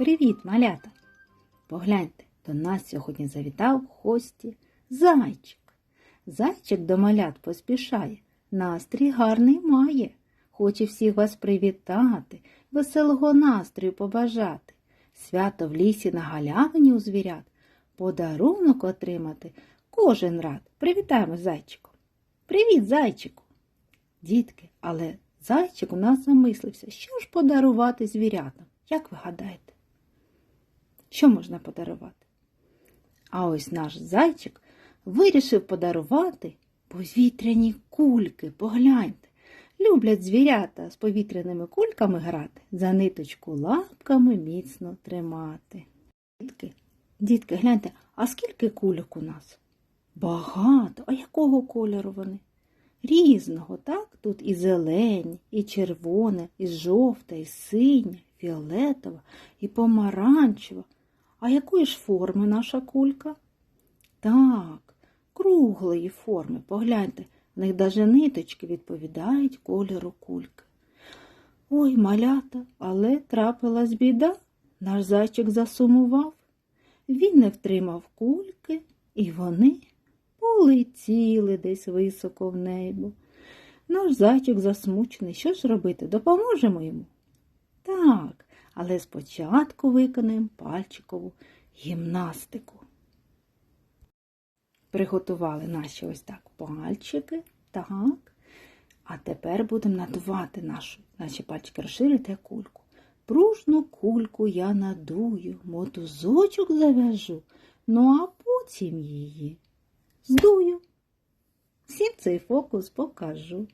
Привіт, малята! Погляньте, до нас сьогодні завітав в гості зайчик. Зайчик до малят поспішає, настрій гарний має. Хоче всіх вас привітати, веселого настрою побажати, свято в лісі на галявині у звірят, подарунок отримати кожен рад. Привітаємо зайчику. Привіт, зайчику! Дітки, але зайчик у нас замислився, що ж подарувати звірятам? Як ви гадаєте? Що можна подарувати? А ось наш зайчик вирішив подарувати повітряні кульки. Погляньте. Люблять звірята з повітряними кульками грати, за ниточку лапками міцно тримати. Дітки, дітки, гляньте, а скільки кульок у нас? Багато. А якого кольору вони? Різного, так? Тут і зелені, і червоне, і жовте, і синє, фіолетова, і помаранчева. А якої ж форми наша кулька? Так, круглої форми. Погляньте, в них даже ниточки відповідають кольору кульки. Ой, малята, але трапилась біда. Наш зайчик засумував. Він не втримав кульки, і вони полетіли десь високо в небо. Наш зайчик засмучений. Що ж робити? Допоможемо йому? Так, але спочатку виконаємо пальчикову гімнастику. Приготували наші ось так пальчики. Так. А тепер будемо надувати нашу, наші пальчики розширити кульку. Пружну кульку я надую, мотузочок зав'яжу, ну а потім її здую. Всім цей фокус покажу.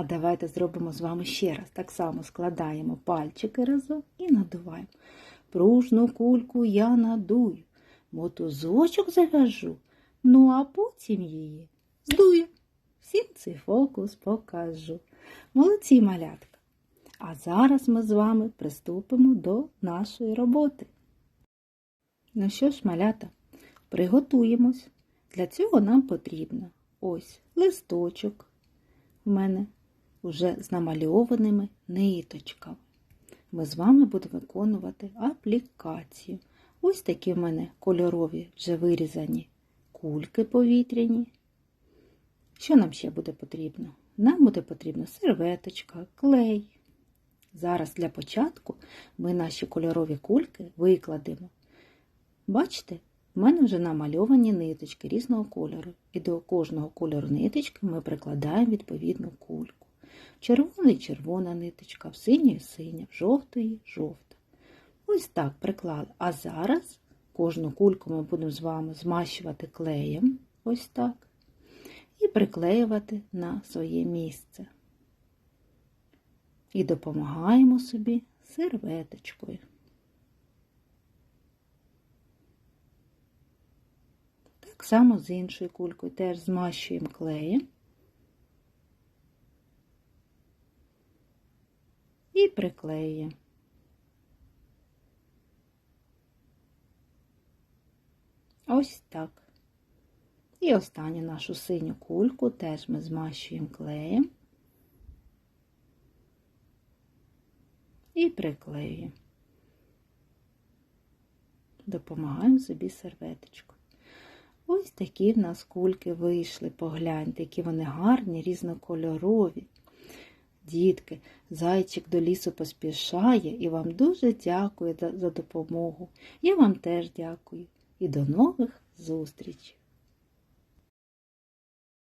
А давайте зробимо з вами ще раз. Так само складаємо пальчики разом і надуваємо. Пружну кульку я надую, мотузочок зав'яжу, ну а потім її здую. Всім цей фокус покажу. Молодці малятка. А зараз ми з вами приступимо до нашої роботи. Ну що ж, малята, приготуємось. Для цього нам потрібно ось листочок у мене вже з намальованими ниточками. Ми з вами будемо виконувати аплікацію. Ось такі в мене кольорові вже вирізані кульки повітряні. Що нам ще буде потрібно? Нам буде потрібна серветочка, клей. Зараз для початку ми наші кольорові кульки викладемо. Бачите, в мене вже намальовані ниточки різного кольору, і до кожного кольору ниточки ми прикладаємо відповідну кульку. Червоний червона ниточка, в синій синя, в жовтої жовта. Ось так приклали. А зараз кожну кульку ми будемо з вами змащувати клеєм, ось так, і приклеювати на своє місце. І допомагаємо собі серветочкою. Так само з іншою кулькою теж змащуємо клеєм і приклеюємо. Ось так. І останню нашу синю кульку теж ми змащуємо клеєм і приклеюємо. Допомагаємо собі серветочку. Ось такі в нас кульки вийшли, погляньте, які вони гарні, різнокольорові. Дітки, зайчик до лісу поспішає і вам дуже дякую за допомогу. Я вам теж дякую. І до нових зустрічей!